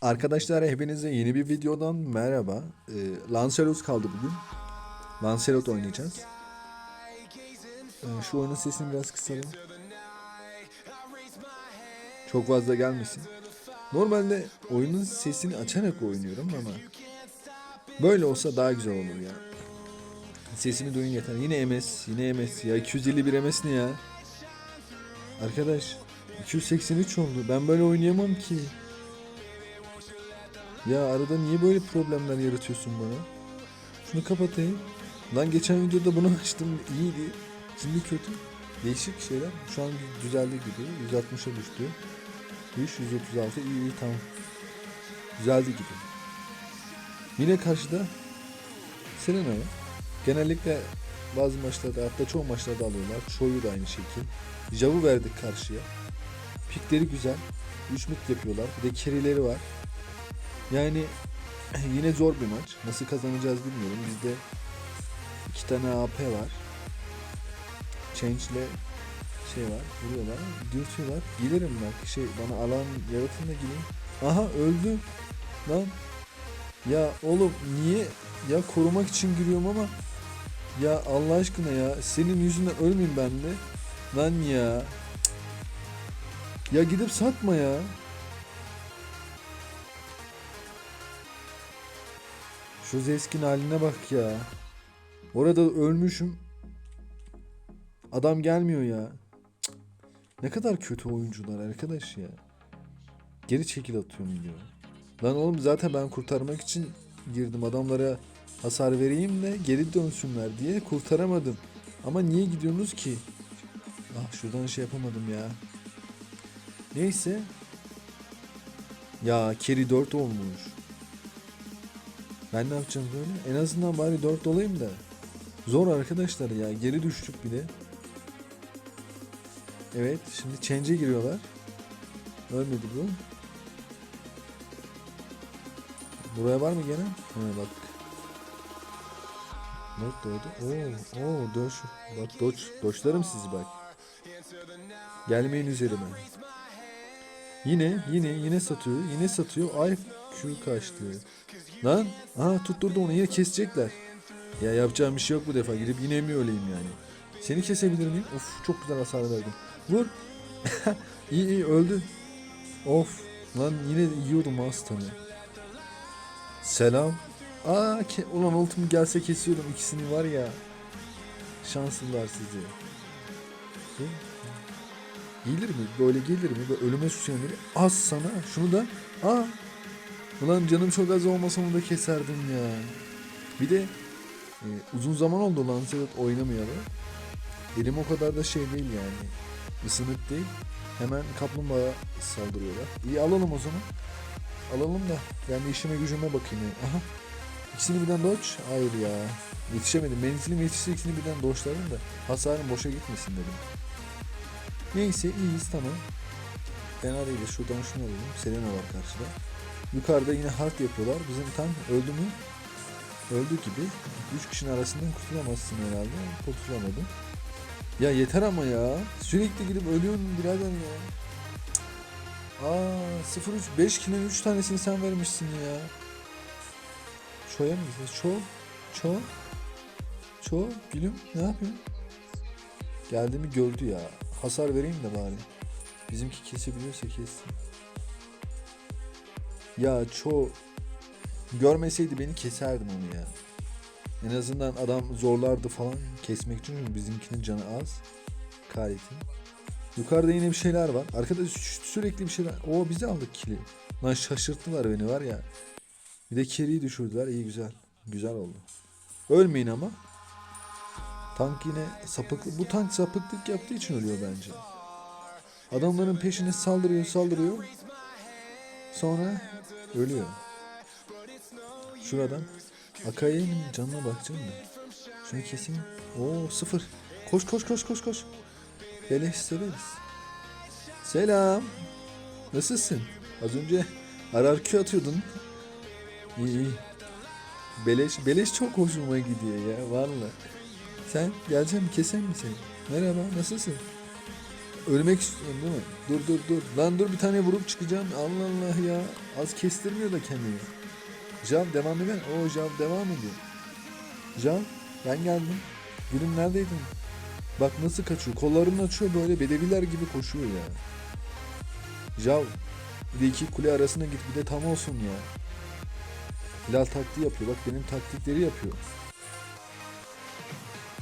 Arkadaşlar hepinize yeni bir videodan merhaba. Ee, Lancelot kaldı bugün. Lancelot oynayacağız. Ee, şu oyunun sesini biraz kısalım. Çok fazla gelmesin. Normalde oyunun sesini açarak oynuyorum ama böyle olsa daha güzel olur ya. Sesimi duyun yeter. Yine MS, yine MS. Ya 251 MS ne ya? Arkadaş 283 oldu. Ben böyle oynayamam ki. Ya arada niye böyle problemler yaratıyorsun bana? Şunu kapatayım. Lan geçen videoda bunu açtım iyiydi. Şimdi kötü. Değişik şeyler. Şu an düzeldi gibi. 160'a düştü. 3, 136 iyi iyi tamam. Düzeldi gibi. Yine karşıda Selena var. Genellikle bazı maçlarda hatta çoğu maçlarda alıyorlar. Çoğu da aynı şekil. Jav'u verdik karşıya. Pikleri güzel. 3 mit yapıyorlar. Bir de kerileri var. Yani yine zor bir maç. Nasıl kazanacağız bilmiyorum. Bizde iki tane AP var. Change ile şey var. Vuruyorlar. Dürtüyorlar. Giderim bak. Şey bana alan yaratın da gideyim. Aha öldü. Lan. Ya oğlum niye ya korumak için giriyorum ama ya Allah aşkına ya senin yüzünden ölmeyeyim ben de. Lan ya. Ya gidip satma ya. Şu Zesk'in haline bak ya. Orada ölmüşüm. Adam gelmiyor ya. Ne kadar kötü oyuncular arkadaş ya. Geri çekil atıyorum diyor. Lan oğlum zaten ben kurtarmak için girdim adamlara hasar vereyim de geri dönsünler diye kurtaramadım. Ama niye gidiyorsunuz ki? Ah şuradan şey yapamadım ya. Neyse. Ya Kerry 4 olmuş. Ben ne yapacağım böyle? En azından bari 4 olayım da. Zor arkadaşlar ya. Geri düştük bir de. Evet. Şimdi change'e giriyorlar. Ölmedi bu. Buraya var mı gene? Ha bak. Not doğdu. Oo, oo dodge. Bak dodge. Dodge'larım sizi bak. Gelmeyin üzerime. Yine, yine, yine satıyor. Yine satıyor. Ay Q kaçtı. Lan, aha tutturdu onu. Yine kesecekler. Ya yapacağım bir şey yok bu defa. Gidip yine mi öleyim yani? Seni kesebilir miyim? Of çok güzel hasar verdim. Vur. iyi iyi öldü. Of. Lan yine yiyordum aslanı. Selam. Aa ulan ultim gelse kesiyorum ikisini var ya. Şanslılar sizi. Gelir mi? Böyle gelir mi? Böyle ölüme süslenir. Az sana. Şunu da. Aa. Ulan canım çok az olmasa onu da keserdim ya. Bir de e, uzun zaman oldu Lancelot oynamayalı. Elim o kadar da şey değil yani. Isınık değil. Hemen kaplumbağa saldırıyorlar. İyi alalım o zaman. Alalım da de işime gücüme bakayım. Aha. İkisini birden dodge. Hayır ya. Yetişemedim. Menzilim yetişse ikisini birden dodge'larım da hasarım boşa gitmesin dedim. Neyse iyiyiz tamam. Fena değil. Şuradan şunu alalım. Selena var karşıda. Yukarıda yine hard yapıyorlar. Bizim tam öldü mü? Öldü gibi. Üç kişinin arasından kurtulamazsın herhalde. Kurtulamadım. Ya yeter ama ya. Sürekli gidip ölüyorsun birader ya. Aa 03 5 kilonun 3 tanesini sen vermişsin ya. Gidiyoruz? Ço? Ço? Ço? Gülüm ne yapıyorsun? Geldi mi gördü ya. Hasar vereyim de bari. Bizimki kesebiliyorsa kessin. Ya Ço görmeseydi beni keserdim onu ya. En azından adam zorlardı falan kesmek için çünkü bizimkinin canı az. Kaletin. Yukarıda yine bir şeyler var. Arkada sü- sürekli bir şeyler. O bizi aldık kili. Lan şaşırttılar beni var ya. Bir de Kerry'i düşürdüler. İyi güzel. Güzel oldu. Ölmeyin ama. Tank yine sapıklı. Bu tank sapıklık yaptığı için ölüyor bence. Adamların peşine saldırıyor saldırıyor. Sonra ölüyor. Şuradan Akai'nin canına bakacağım da. Şunu keseyim. Oo sıfır. Koş koş koş koş koş. Beleş severiz. Selam. Nasılsın? Az önce RRQ atıyordun. İyi. Beleş, beleş çok hoşuma gidiyor ya valla. Sen geleceksin mi? Keseyim mi seni? Merhaba nasılsın? Ölmek istiyorsun değil mi? Dur dur dur. Lan dur bir tane vurup çıkacağım. Allah Allah ya. Az kestirmiyor da kendini. Jav devam eder. O Jav devam ediyor. Jav ben geldim. Gülüm neredeydin? Bak nasıl kaçıyor. Kollarını açıyor böyle bedeviler gibi koşuyor ya. Jav bir de iki kule arasına git bir de tam olsun ya. Hilal taktiği yapıyor. Bak benim taktikleri yapıyor.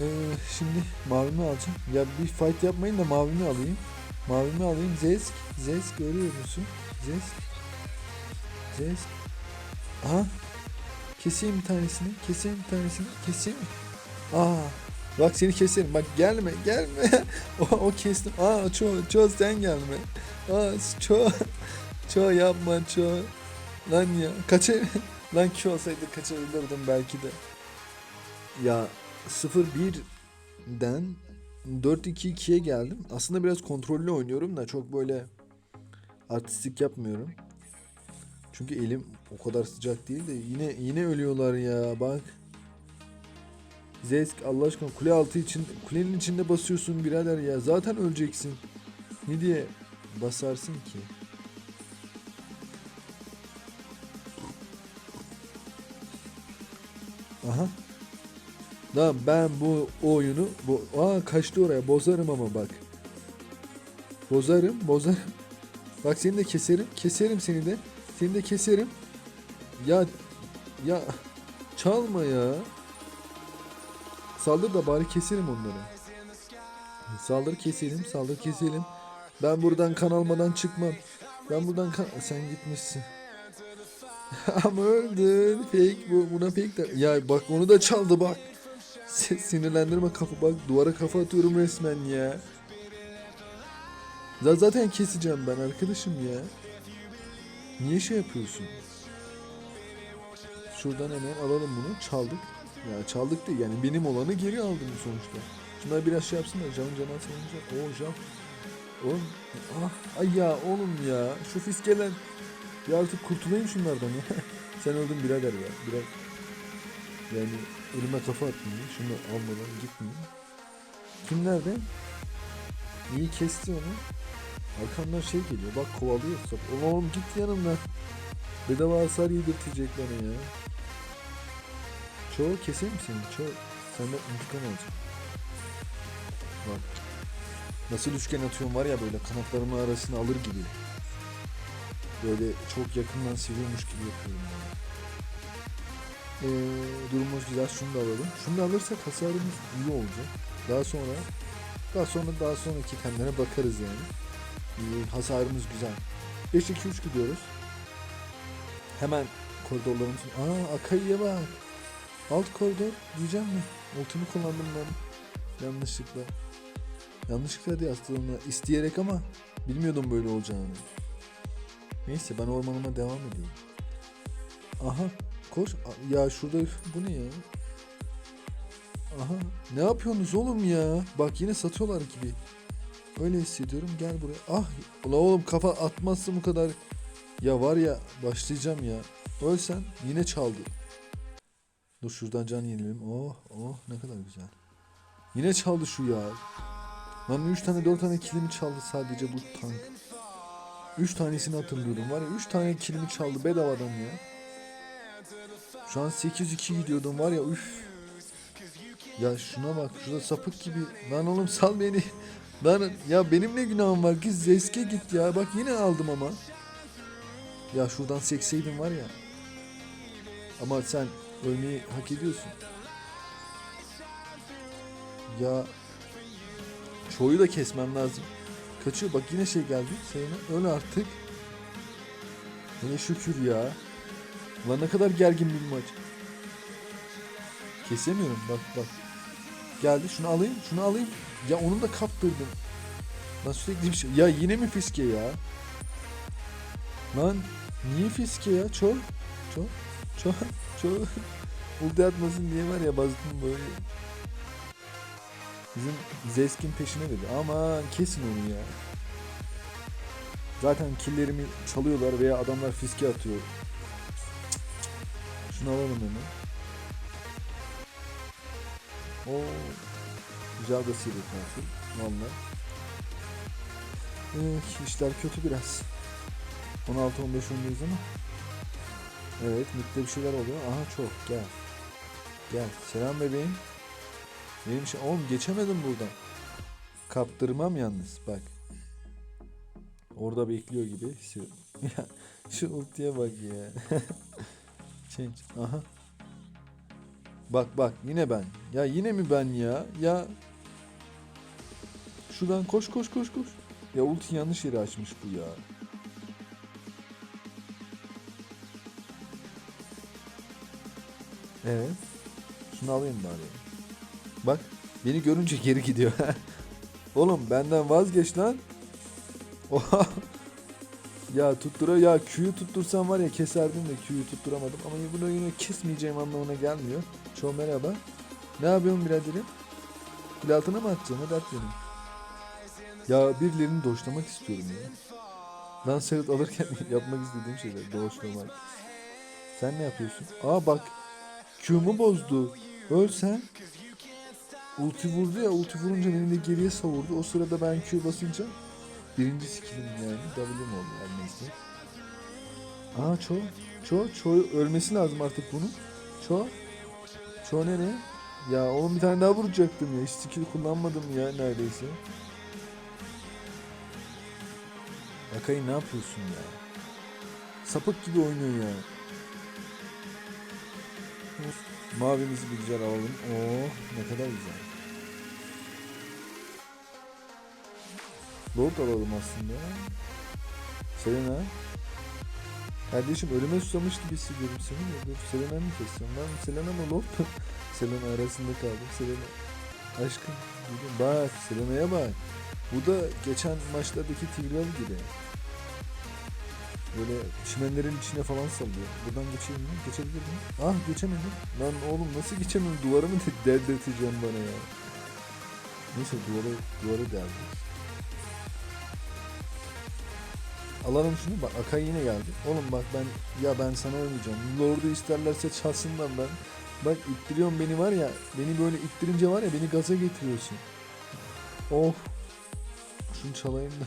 Ee, şimdi mavimi alacağım. Ya bir fight yapmayın da mavimi alayım. Mavimi alayım. Zesk. Zesk görüyor musun? Zesk. Zesk. Aha. Keseyim bir tanesini. Keseyim bir tanesini. Keseyim. Aa. Bak seni keserim. Bak gelme gelme. o, o kestim. Aa ço ço sen gelme. Aa ço ço yapma ço. Lan ya kaça lan ki olsaydı kaçabilirdim belki de. Ya 0-1'den 4-2-2'ye geldim. Aslında biraz kontrollü oynuyorum da çok böyle artistik yapmıyorum. Çünkü elim o kadar sıcak değil de yine yine ölüyorlar ya bak. Zesk Allah aşkına kule altı için kulenin içinde basıyorsun birader ya zaten öleceksin. Ne diye basarsın ki? Aha. Lan ben bu oyunu bu aa kaçtı oraya bozarım ama bak. Bozarım, bozarım. Bak seni de keserim, keserim seni de. Seni de keserim. Ya ya çalma ya. Saldır da bari keselim onları. Saldır keselim, saldır keselim. Ben buradan kan almadan çıkmam. Ben buradan kan... Sen gitmişsin. Ama öldün. Fake bu. Buna fake de... Ya bak onu da çaldı bak. Sinirlendirme kafa bak. Duvara kafa atıyorum resmen ya. Ya zaten keseceğim ben arkadaşım ya. Niye şey yapıyorsun? Şuradan hemen alalım bunu. Çaldık. Ya çaldık değil yani benim olanı geri aldım sonuçta. Şunlar biraz şey yapsın da canın canı atılınca. Oo can. Oğlum. Ah, ay ya oğlum ya. Şu fiskeler. Ya artık kurtulayım şunlardan ya. Sen öldün birader ya. Biraz yani ölüme kafa atmayayım. Şunu almadan gitmeyeyim. Kim nerede? İyi kesti onu. Arkamdan şey geliyor. Bak kovalıyor. Oğlum git yanımdan. Bedava hasar yedirtecek bana ya. Çoğu keseyim mi seni? Çoğu. Senden intikam alacağım. Bak. Nasıl üçgen atıyorum var ya böyle kanatlarımın arasına alır gibi. Böyle çok yakından seviyormuş gibi yapıyorum yani. Ee, durumumuz güzel. Şunu da alalım. Şunu da alırsak hasarımız iyi olacak. Daha sonra daha sonra daha sonraki itemlere bakarız yani. İyi, hasarımız güzel. 5 2 3 gidiyoruz. Hemen koridorlarımız. Aa Akai'ye bak. Alt koridor diyeceğim mi? Ultimi kullandım ben. Yanlışlıkla. Yanlışlıkla değil aslında isteyerek ama bilmiyordum böyle olacağını. Neyse ben ormanıma devam edeyim. Aha koş. Ya şurada bu ne ya? Aha ne yapıyorsunuz oğlum ya? Bak yine satıyorlar gibi. Öyle hissediyorum gel buraya. Ah ula oğlum kafa atmazsın bu kadar. Ya var ya başlayacağım ya. Ölsen yine çaldı. Dur şuradan can yenilelim. Oh oh ne kadar güzel. Yine çaldı şu ya. Lan 3 tane 4 tane kilimi çaldı sadece bu tank. 3 tanesini hatırlıyorum var ya 3 tane kilimi çaldı bedavadan ya. Şu an 8-2 gidiyordum var ya üf. Ya şuna bak şurada sapık gibi. Lan oğlum sal beni. Lan ya benim ne günahım var ki Zeske git ya. Bak yine aldım ama. Ya şuradan sekseydim var ya. Ama sen ölmeyi hak ediyorsun. Ya çoğu da kesmem lazım. Kaçıyor bak yine şey geldi. Seyme öl artık. Ne şükür ya. Lan ne kadar gergin bir maç. Kesemiyorum bak bak. Geldi şunu alayım şunu alayım. Ya onu da kaptırdım. Lan sürekli bir şey. Ya yine mi fiske ya? Lan niye fiske ya? Çok çok çok çok. Ulti atmasın diye var ya bastım böyle. Bizim Zesk'in peşine dedi. Aman kesin onu ya. Zaten killerimi çalıyorlar veya adamlar fiske atıyor. Şunu alalım hemen. Oo. Güzel de seri katil. Valla. Eh, işler kötü biraz. 16-15 öndeyiz ama. Evet, mitte bir şeyler oluyor. Aha çok, gel. Gel, selam bebeğim. Benim şey, oğlum geçemedim buradan. Kaptırmam yalnız, bak. Orada bekliyor gibi hissediyorum. Ya, şu ultiye bak ya. Change, aha. Bak bak, yine ben. Ya yine mi ben ya? Ya. Şuradan koş koş koş koş. Ya ulti yanlış yere açmış bu ya. Evet. Şunu alayım bari. Bak beni görünce geri gidiyor. Oğlum benden vazgeç lan. Oha. Ya tuttura ya Q'yu tuttursam var ya keserdim de Q'yu tutturamadım ama bunu yine kesmeyeceğim anlamına gelmiyor. Çoğu merhaba. Ne yapıyorsun biraderim? Platına mı atacaksın? Hadi at benim. Ya birilerini doşlamak istiyorum ya. Lan Serhat alırken yapmak istediğim şeyler doşlamak. Sen ne yapıyorsun? Aa bak Q'mu bozdu. Ölsen. Ulti vurdu ya ulti vurunca beni de geriye savurdu. O sırada ben Q basınca birinci skillim yani. W'm oldu her neyse. Aa Cho. Cho. Cho ölmesi lazım artık bunun. Cho. Cho nereye? Ya oğlum bir tane daha vuracaktım ya. Hiç skill kullanmadım ya neredeyse. Akay ne yapıyorsun ya? Sapık gibi oynuyor ya. Mavimizi bir güzel alalım. Oo ne kadar güzel. Lord alalım aslında. Selena. Kardeşim ölüme susamış gibi hissediyorum seni. Selena mı kessem? Ben Selena mı Lord? Selena arasında kaldım. Selena. Aşkım. Bak Selena'ya bak. Bu da geçen maçlardaki Tigreal gibi. Böyle çimenlerin içine falan sallıyor. Buradan geçeyim mi? Geçebilir miyim? Ah geçemedim. Lan oğlum nasıl geçemem? Duvarı mı de- deldirteceğim bana ya? Neyse duvarı, duvarı deldir. Alalım şunu bak Akay yine geldi. Oğlum bak ben ya ben sana oynayacağım. Lord'u isterlerse çalsınlar ben. Bak ittiriyorsun beni var ya. Beni böyle ittirince var ya beni gaza getiriyorsun. Of. Şunu çalayım da.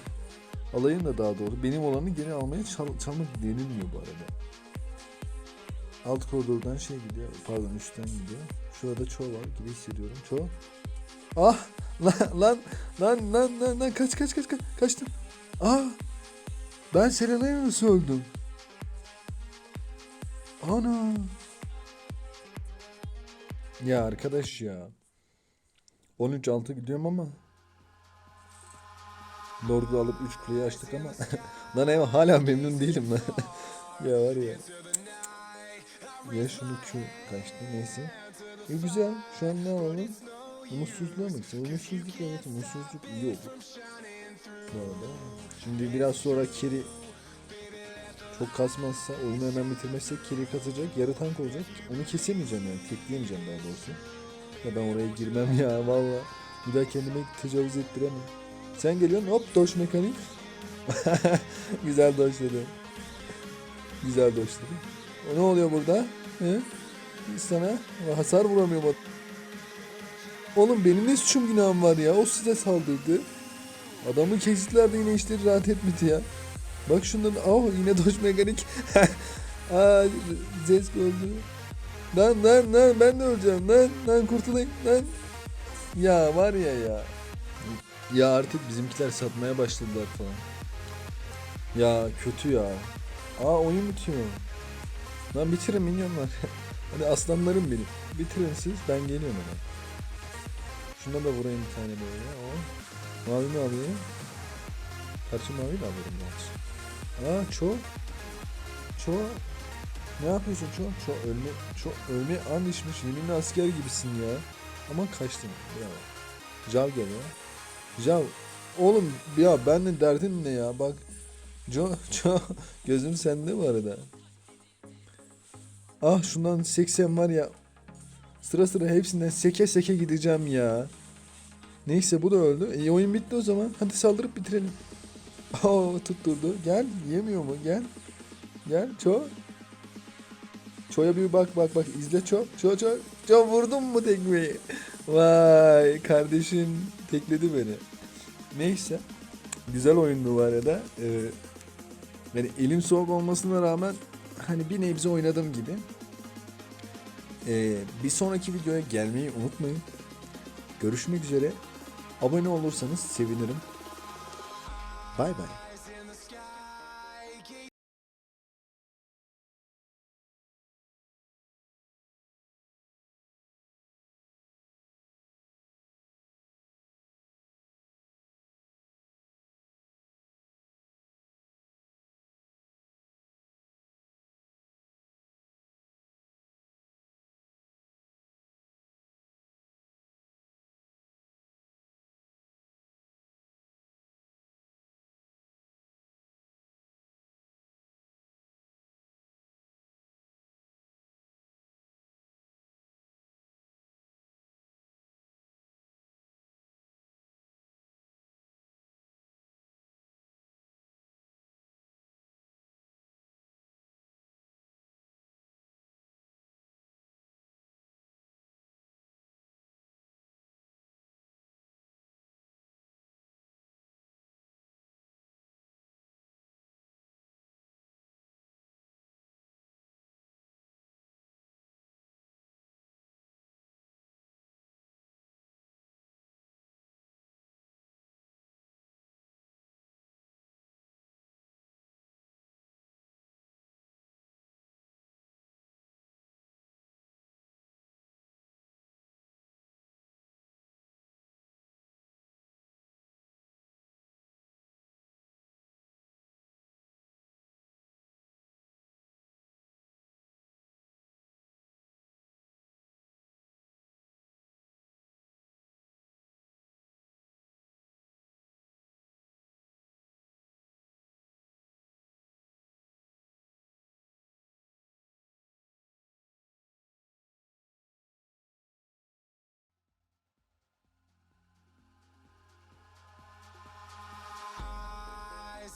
Alayım da daha doğru. Benim olanı geri almaya çal- çalmak denilmiyor bu arada. Alt koridordan şey gidiyor. Pardon üstten gidiyor. Şurada çoğu var gibi hissediyorum. Çoğu. Ah! Lan lan lan lan lan lan kaç kaç kaç kaç kaçtım. Ah! Ben Selena'yı nasıl öldüm? Ana! Ya arkadaş ya. 13-6 gidiyorum ama Lord'u alıp 3 kuleyi açtık ama lan eyvah hala memnun değilim lan. ya var ya. Ya şunu Q kaçtı neyse. E güzel. Şu an ne alalım? Umutsuzluğa mı gitsin? Umutsuzluk evet umutsuzluk olur. Bu arada. Şimdi biraz sonra Kiri çok kasmazsa oyunu hemen bitirmezsek Kiri kasacak. Yarı tank olacak. Onu kesemeyeceğim yani. Tekleyemeyeceğim daha doğrusu. Ya ben oraya girmem ya valla. Bir daha kendime tecavüz ettiremem. Sen geliyorsun hop doş mekanik. Güzel doşladı. Güzel doşladı. O ne oluyor burada? He? Sana hasar vuramıyorum. Oğlum benim ne suçum günahım var ya? O size saldırdı. Adamı kestiler yine işleri rahat etmedi ya. Bak şundan oh yine doş mekanik. Aa Zesk öldü. Lan lan lan ben de öleceğim lan lan kurtulayım lan. Ya var ya ya. Ya artık bizimkiler satmaya başladılar falan. Ya kötü ya. Aa oyun bitiyor. Lan bitirin minyonlar. Hadi aslanlarım benim. Bitirin siz ben geliyorum hemen. Şuna da vurayım bir tane böyle. O. Mavi mi alayım? Karşı mavi mi alıyorum gerçi? Aa çok. Çok. Ne yapıyorsun çok? Çok ölme, çok ölme an içmiş. Yeminli asker gibisin ya. Ama kaçtın. Bravo. Jav gel ya. Jav. Oğlum ya ben de derdin ne ya? Bak. Jo, Jo. Gözüm sende bu arada. Ah şundan 80 var ya. Sıra sıra hepsinden seke seke gideceğim ya. Neyse bu da öldü. E, oyun bitti o zaman. Hadi saldırıp bitirelim. Oo tutturdu. Gel. Yemiyor mu? Gel. Gel. Ço. Ço'ya bir bak bak bak. izle Ço. Ço Ço. Ço vurdum mu tekmeyi? Vay kardeşim tekledi beni. Neyse. Güzel oyundu bu arada. Ee, yani elim soğuk olmasına rağmen hani bir nebze oynadım gibi. Ee, bir sonraki videoya gelmeyi unutmayın. Görüşmek üzere. Abone olursanız sevinirim. Bay bay.